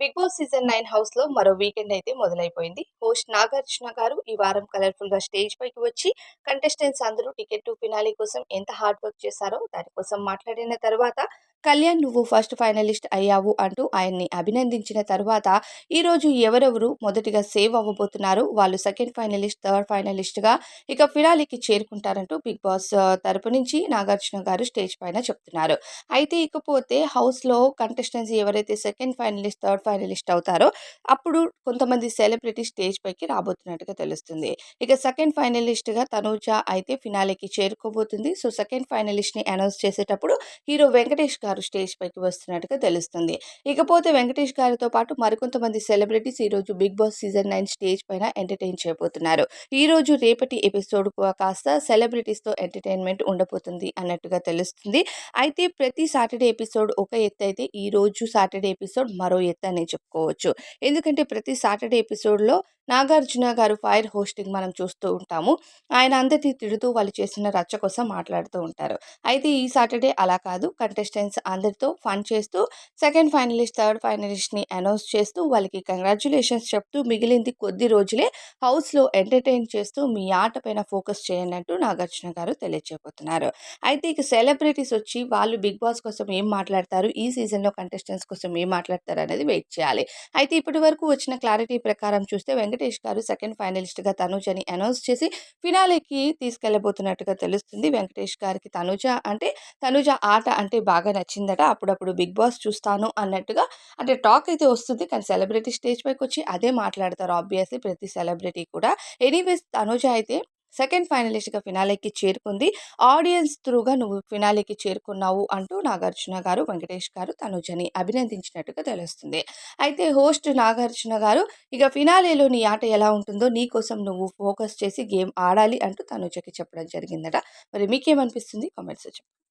Big boss season nine హౌస్లో మరో weekend అయితే మొదలైపోయింది. హోస్ట్ నాగార్జున గారు ఈ వారం కలర్ఫుల్గా స్టేజ్ పైకి వచ్చి కంటెస్టెంట్స్ అందరూ టికెట్ టు ఫినాలీ కోసం ఎంత హార్డ్ వర్క్ చేశారో దానికోసం మాట్లాడిన తర్వాత కళ్యాణ్ నువ్వు ఫస్ట్ ఫైనలిస్ట్ అయ్యావు అంటూ ఆయన్ని అభినందించిన తర్వాత ఈరోజు ఎవరెవరు మొదటిగా సేవ్ అవ్వబోతున్నారు? వాళ్ళు సెకండ్ ఫైనలిస్ట్ థర్డ్ ఫైనలిస్ట్గా ఇక ఫినాలీకి చేరుకుంటారంటూ బిగ్ బాస్ తరపు నుంచి నాగార్జున గారు స్టేజ్ పైన చెప్తున్నారు. అయితే ఇకపోతే హౌస్లో కంటెస్టెంట్స్ ఎవరైతే సెకండ్ ఫైనలిస్ట్ థర్డ్ ఫైనలిస్ట్ అవుతారో అప్పుడు కొంతమంది సెలబ్రిటీ స్టేజ్ పైకి రాబోతున్నట్టుగా తెలుస్తుంది. ఇక సెకండ్ ఫైనలిస్ట్గా తనూజ అయితే ఫినాలేకి చేరుకోబోతుంది. సో సెకండ్ ఫైనలిస్ట్ని అనౌన్స్ చేసేటప్పుడు హీరో వెంకటేష్ గారు స్టేజ్ పైకి వస్తున్నట్టుగా తెలుస్తుంది. ఇకపోతే వెంకటేష్ గారితో పాటు మరికొంతమంది సెలబ్రిటీస్ ఈరోజు big boss season nine stage పైన ఎంటర్టైన్ చేయబోతున్నారు. ఈరోజు రేపటి ఎపిసోడ్ కాస్త సెలబ్రిటీస్తో ఎంటర్టైన్మెంట్ ఉండబోతుంది అన్నట్టుగా తెలుస్తుంది. అయితే ప్రతి సాటర్డే ఎపిసోడ్ ఒక ఎత్తు అయితే ఈరోజు సాటర్డే ఎపిసోడ్ మరో ఎత్తు అని చెప్పుకోవచ్చు. ఎందుకంటే ప్రతి సాటర్డే ఎపిసోడ్లో నాగార్జున గారు ఫైర్ హోస్టింగ్ మనం చూస్తూ ఉంటాము. ఆయన అందరినీ తిడుతూ వాళ్ళు చేసిన రచ్చ కోసం మాట్లాడుతూ ఉంటారు. అయితే ఈ సాటర్డే అలా కాదు. కంటెస్టెంట్స్ అందరితో ఫన్ చేస్తూ సెకండ్ ఫైనలిస్ట్ థర్డ్ ఫైనలిస్ట్ని అనౌన్స్ చేస్తూ వాళ్ళకి కంగ్రాచులేషన్స్ చెప్తూ మిగిలింది కొద్ది రోజులే హౌస్లో ఎంటర్టైన్ చేస్తూ మీ ఆట పైన ఫోకస్ చేయండి అంటూ నాగార్జున గారు తెలియజేయబోతున్నారు అయితే ఇక సెలబ్రిటీస్ వచ్చి వాళ్ళు బిగ్ బాస్ కోసం ఏం మాట్లాడతారు? ఈ సీజన్లో కంటెస్టెంట్స్ కోసం ఏం మాట్లాడతారు? అనేది వెయిట్ చేయాలి. అయితే ఇప్పటి వరకు వచ్చిన క్లారిటీ ప్రకారం చూస్తే వెంకటేష్ గారు సెకండ్ ఫైనలిస్ట్గా తనుజని అనౌన్స్ చేసి ఫినాలేకి తీసుకెళ్ళబోతున్నట్టుగా తెలుస్తుంది. వెంకటేష్ గారికి తనుజ అంటే తనుజ ఆట అంటే బాగా నచ్చిందట అప్పుడప్పుడు బిగ్ బాస్ చూస్తాను అన్నట్టుగా అంటే టాక్ అయితే వస్తుంది కానీ సెలబ్రిటీ స్టేజ్ పైకి వచ్చి అదే మాట్లాడతారు ఆబ్వియస్లీ ప్రతి సెలబ్రిటీ కూడా. ఎనీవేస్ తనుజ అయితే సెకండ్ ఫైనలిస్ట్గా ఫినాలేకి చేరుకుంది. ఆడియన్స్ త్రూగా నువ్వు ఫినాలేకి చేరుకున్నావు అంటూ నాగార్జున గారు వెంకటేష్ గారు తనుజని అభినందించినట్టుగా తెలుస్తుంది. అయితే హోస్ట్ నాగార్జున గారు ఇక ఫినాలేలో నీ ఆట ఎలా ఉంటుందో నీ కోసం నువ్వు ఫోకస్ చేసి గేమ్ ఆడాలి అంటూ తనుజకి చెప్పడం జరిగిందట. మరి మీకేమనిపిస్తుంది? కామెంట్స్ చెప్పండి.